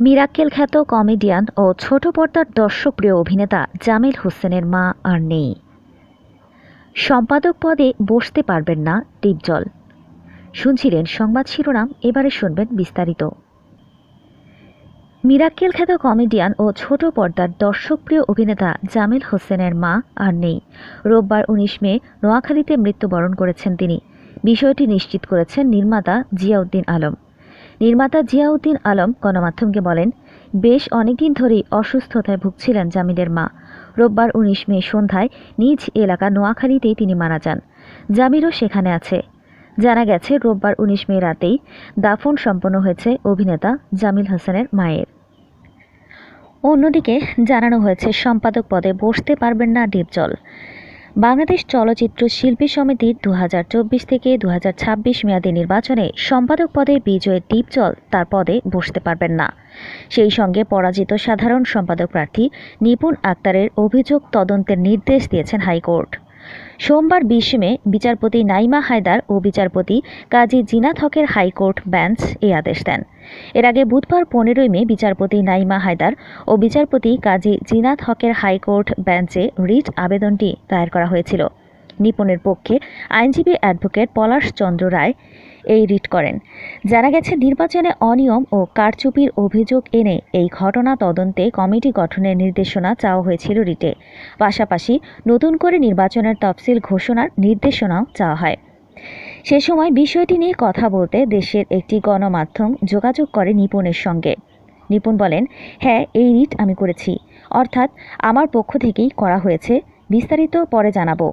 মিরাক্কেল খ্যাত কমেডিয়ান ও ছোট পর্দার দর্শকপ্রিয় অভিনেতা জামিল হোসেনের মা আর নেই। সম্পাদক পদে বসতে পারবেন না টিপজল। শুনছিলেন সংবাদ শিরোনাম, এবারে শুনবেন বিস্তারিত। মিরাক্কেল খ্যাত কমেডিয়ান ও ছোট পর্দার দর্শকপ্রিয় অভিনেতা জামিল হোসেনের মা আর নেই। রোববার উনিশ মে নোয়াখালীতে মৃত্যুবরণ করেছেন তিনি। বিষয়টি নিশ্চিত করেছেন নির্মাতা জিয়াউদ্দিন আলম। নির্মাতা জিয়াউদ্দিন আলম গণমাধ্যমকে বলেন, বেশ অনেকদিন ধরেই অসুস্থতায় ভুগছিলেন জামিলের মা। রোববার উনিশ মে সন্ধ্যায় নিজ এলাকা নোয়াখালীতেই তিনি মারা যান। জামিলও সেখানে আছে। জানা গেছে, রোববার উনিশ মে রাতেই দাফন সম্পন্ন হয়েছে অভিনেতা জামিল হাসানের মায়ের। অন্যদিকে জানানো হয়েছে, সম্পাদক পদে বসতে পারবেন না ডিপজল। বাংলাদেশ চলচ্চিত্র শিল্পী সমিতির দু হাজার চব্বিশ থেকে দু মেয়াদী নির্বাচনে সম্পাদক পদে বিজয় দীপচল তার পদে বসতে পারবেন না। সেই সঙ্গে পরাজিত সাধারণ সম্পাদক প্রার্থী নিপুণ আক্তারের অভিযোগ তদন্তের নির্দেশ দিয়েছেন হাইকোর্ট। সোমবার বিশ মে বিচারপতি নাইমা হায়দার ও বিচারপতি কাজী জিনাত হকের হাইকোর্ট বেঞ্চ এই আদেশ দেন। এর আগে বুধবার পনেরোই মে বিচারপতি নাইমা হায়দার ও বিচারপতি কাজী জিনাত হকের হাইকোর্ট বেঞ্চে রিট আবেদনটি দায়ের করা হয়েছিল। নিপনের পক্ষে আইনজীবী অ্যাডভোকেট পলাশ চন্দ্র রায় এই রিট করেন। জানা গেছে, নির্বাচনে অনিয়ম ও কারচুপির অভিযোগ এনে এই ঘটনা তদন্তে কমিটি গঠনের নির্দেশনা চাওয়া হয়েছিল রিটে। পাশাপাশি নতুন করে নির্বাচনের তফসিল ঘোষণার নির্দেশনাও চাওয়া হয়। সে সময় বিষয়টি নিয়ে কথা বলতে দেশের একটি গণমাধ্যম যোগাযোগ করে নিপুণের সঙ্গে। নিপুণ বলেন হ্যাঁ এই রিট আমি করেছি। অর্থাৎ আমার পক্ষ থেকেই করা হয়েছে। বিস্তারিত পরে জানাব।